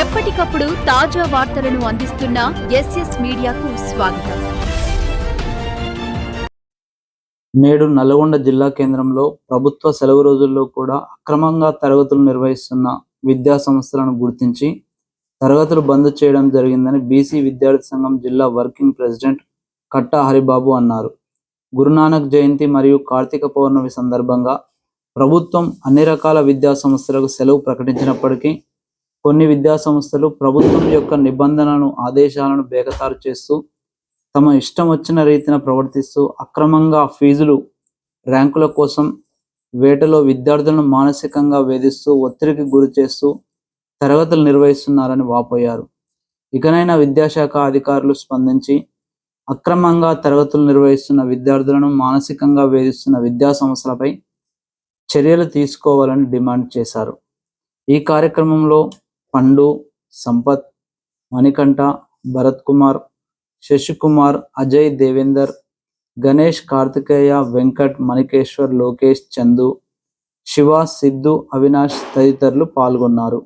ఎప్పటికప్పుడు తాజా వార్తలను అందిస్తున్న ఎస్ఎస్ మీడియాకు స్వాగతం. నేడు నల్గొండ జిల్లా కేంద్రంలో ప్రభుత్వ సెలవు రోజుల్లో కూడా అక్రమంగా తరగతులు నిర్వహిస్తున్న విద్యా సంస్థలను గుర్తించి తరగతులు బంద్ చేయడం జరిగిందని బీసీ విద్యార్థి సంఘం జిల్లా వర్కింగ్ ప్రెసిడెంట్ కట్టా హరిబాబు అన్నారు. గురునానక్ జయంతి మరియు కార్తీక పౌర్ణమి సందర్భంగా ప్రభుత్వం అన్ని రకాల విద్యా సంస్థలకు సెలవు ప్రకటించినప్పటికీ కొన్ని విద్యా సంస్థలు ప్రభుత్వం యొక్క నిబంధనలను ఆదేశాలను బేగతారు చేస్తూ తమ ఇష్టం వచ్చిన రీతిన ప్రవర్తిస్తూ అక్రమంగా ఫీజులు ర్యాంకుల కోసం వేటలో విద్యార్థులను మానసికంగా వేధిస్తూ ఒత్తిడికి గురి చేస్తూ తరగతులు నిర్వహిస్తున్నారని వాపోయారు. ఇకనైనా విద్యాశాఖ అధికారులు స్పందించి అక్రమంగా తరగతులు నిర్వహిస్తున్న విద్యార్థులను మానసికంగా వేధిస్తున్న విద్యా సంస్థలపై చర్యలు తీసుకోవాలని డిమాండ్ చేశారు. ఈ కార్యక్రమంలో పండు సంపత్ మణికంఠ భరత్ కుమార్ శశికుమార్ అజయ్ దేవేందర్ గణేష్ కార్తికేయ వెంకట్ మణికేశ్వర్ లోకేష్ చందు శివ సిద్ధు అవినాష్ తదితరులు పాల్గొన్నారు.